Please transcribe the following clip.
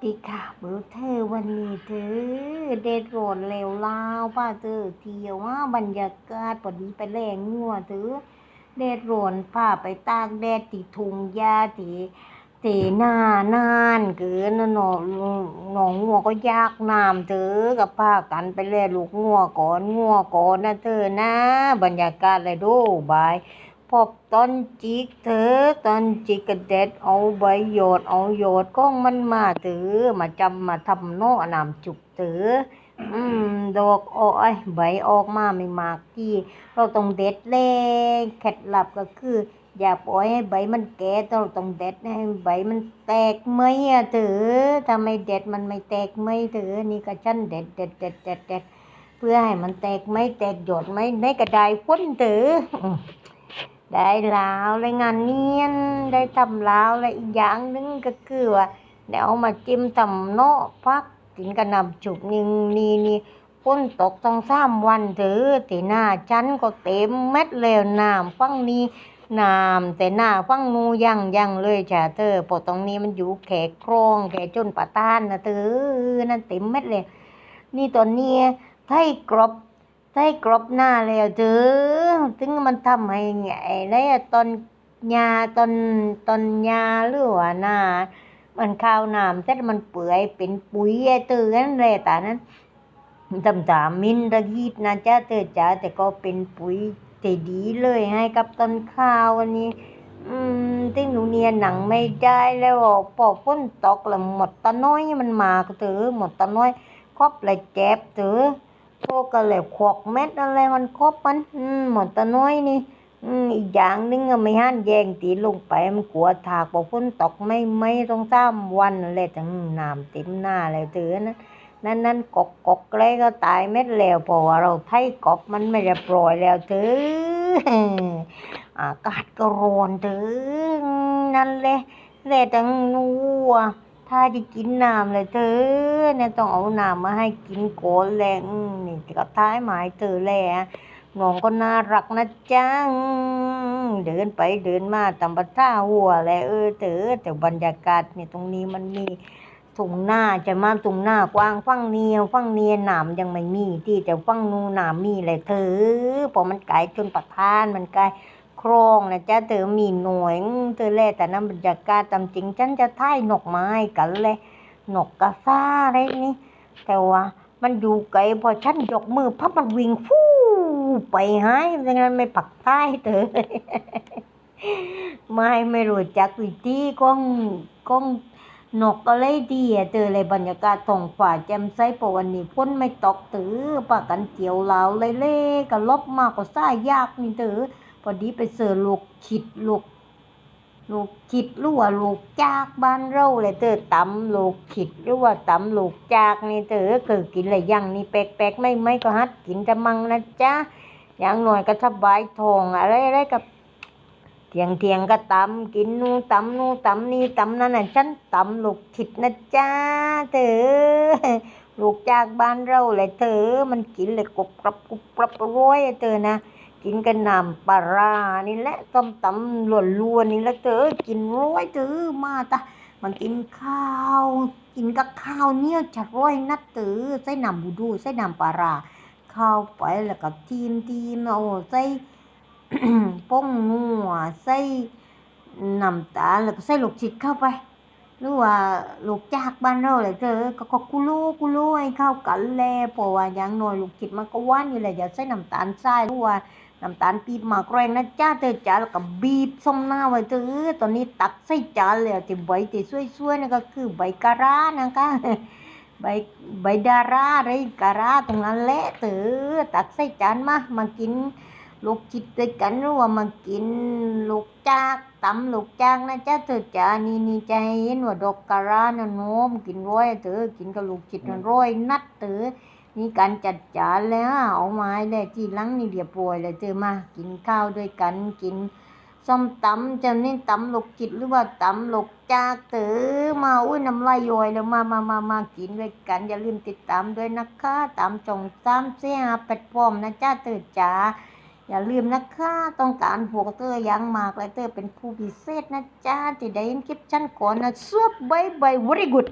ดีค่ะเบอร์เธอวันนี้เธอเด็ดโรนเลวลาวป้าเธอเที่ยวว่าบรรยากาศพอดีไปแรงงัวเธอเด็ดโรนพาไปตากแดดตีทุ่งหญ้าตีตีหน้านานเกินหนองหนองงัวก็ยากน้ำเธอกับพากันไปแลลูกงัวก่อนงัวก่อนนะเธอนะ บรรยากาศเลยดูบาย พบตอนจิกเธอตอนจิกกระเด็ดเอาใบโยดเอาโยดก็มันมาเถือมาจำมาทำโน่นำจุกเถืออืมดอกอ้อยใบออกมาไม่มากที่เราต้องเด็ดเล่เคล็ดลับก็คือ อย่าปล่อยให้ใบมันแก่เราต้องเด็ดให้ใบมันแตกไหมอะเถือถ้าไม่เด็ดมันไม่แตกไหมเถือนี่ก็ฉันเด็ดเด็ดเด็ดเด็ดเด็ดเพื่อให้มันแตกไหมแตกหยดไหมในกระไดพ้นเถือ ได้ลาวเลยงานเนียนได้ทำลาวและอีกอย่างนึงก็คือว่าเดี๋ยวเอามาจิ้มตำเนาะพักกินกระนำจุกนี่นี่นี่ฝนตกต้องสามวันเถอะแต่หน้าฉันก็เต็มเม็ดแล้วน้ำฟังนี้น้ำแต่หน้าฟังนูยังยังเลยจ้ะเธอเพอตรงนี้มันอยู่แขกครองแขกจนปะต้านนะเธอนั่นเต็มเม็ดเลย นี่ตอนนี้ไทยกรอบ ใส่กรบหน้าแล้วเด้อถึงมันทำให้ไงแล้วตอนยาตอนตอนยาหรือว่าหน้ามันข้าวน้ำแต่มันเปื่อยเป็นปุ๋ยไอ้ตื่นนั่นแหละแต่นั้นทำตามมินระยีดนะจ้าเธอจ๋าแต่ก็เป็นปุ๋ยที่ดีเลยให้กับต้นข้าววันนี้ อืมที่หนูเนียหนังไม่ได้แล้วพอฝนตกแล้วหมดตะน้อยมันมาก็เถอหมดตะน้อยครอบเลยเจ็บเถอะพวกก็เลยขวกเม็ดอะไรมันครบมัน อืมหมดตะน้อยนี่ อืมอีกอย่างหนึงก็ไม่หันแยงตีลงไปมันกลัวถากบอกฝนตกไม่ไม่ต้องสามวันเลยแต่น้ำเต็มหน้าเลยเถือนะนั่นนั่นกกกกเลยก็ตายเม็ดแล้วเพราะว่าเราไทยกบมันไม่ได้ปล่อยแล้วเถืออากาศก็ร้อนเถือนั่นแหละแหละจังนัว ถ้าจะกินน้ำเลยเธอเนี่ยต้องเอาน้ำมาให้กินก่อนแหละนี่ก็ท้ายหมายเธอแหละน้องก็น่ารักนะจ๊ะอืมเดินไปเดินมาตามภาษาหัวแหละเออเธอแต่บรรยากาศเนี่ยตรงนี้มันมีทุ่งหน้าจะมาทุ่งหน้ากว้างฟังเนียวฟังเนียหนามยังไม่มีที่แต่ฟังนูหนามมีเลยเธอเพอมันไกลจนประทานมันไกล ครองนะจ๊ะเธอมีหน่วยอื้อเธอแลแต่น้ำบรรยากาศตามจริงฉันจะท่ายนกไม้กันเลยนกกระซ่าอะไรนี่แต่ว่ามันอยู่ไกลพอฉันยกมือพับมันวิ่งฟู่ไปหายดังนั้นไม่ปักใต้เธอไม่ไม่รู้จักวิธีของของนกอะไรดีอะเธอเลยบรรยากาศท้องฟ้าแจ่มใสเพราะวันนี้ฝนไม่ตกเธอปากันเกี่ยวลาเลยเล่ก็ลบมากก็ซ่ายากนี่เธอ พอดีไปเสิร์ลูกขิดลูกลูกขิดหรือว่าลูกจากบ้านเราเลยเธอตำลูกขิดหรือว่าตำลูกจากนี่เธอเคยกินอะไรยังนี่แปลกๆไม่ไม่ก็ฮัดกินจะมังนะจ๊ะอย่างหน่อยก็สบายทองอะไรอะไรกับเทียงเทียงก็ตำกินนู่ตำนู่ตำนี่ตำนั่นน่ะฉันตำลูกขิดนะจ๊ะเธอลูกจากบ้านเราเลยเธอมันกินเลยกรุบกรับกรุบกรับร้อยอะเธอนะ กินกันนำปลาร้านี่แหละต้มตำล้วนๆนี่แหละเธอกินร้อยเธอมาตะมันกินข้าว กินกับข้าวเนี่ยจะร้อยนัดเธอใส่นำบูดูใส่นำปลาร้าเข้าวไปแล้วก็ทีมทีมโอ้ใส่ป้งนัวใส่น้ำตาลแล้วก็ใส่ลูกชิดเข้าไปหรือว่าลูกจากบ้านเราเลยเธอก็ก็กุลูกุลูให้เข้ากันแลเพราะว่าอย่างน้อยลูกชิดมันก็หวานอยู่แหละอย่าใส่น้ำตาลทรายหรือว่า น้ำตาลปี๊บมากแรงนะจ้าเธอจ้าแล้วก็บีบส้มหน้าไว้เธอตอนนี้ตักใส่จานแล้วที่ใบที่สวยๆนั่นก็คือใบกะระนะคะใบใบดาราอะไรกะระตรงนั้นแหละเธอตักใส่จานมามากินลูกจิตด้วยกันหรือว่ามากินลูกจากตำลูกจากนะจ๊ะเธอจ๋านี่นี่ใจเห็นว่าดอกกะรานะโน้มกินร้อยเธอกินกับลูกจิตนะร้อยนัดเธอ นี่การจัดจานแล้วเอาไม้เลยที่ลังนี่เรียบร้อยเลยเธอมากินข้าวด้วยกันกินส้มตำจะนี่ตำหลกจิตหรือว่าตำหลกจากเธอมาอุ้ยน้ำลายย้อยแล้วมามามามากินด้วยกัน อย่าลืมติดตามด้วยนะคะตามจงตามเสียแพลตฟอร์มนะจ๊ะเธอจ๋าอย่าลืมนะคะต้องการพวกเตอร์อยังมากเลยเตอร์เป็นผู้พิเศษนะจ๊ะที่ได้ยินคลิปฉันก่อนนะซุปบายบาย very good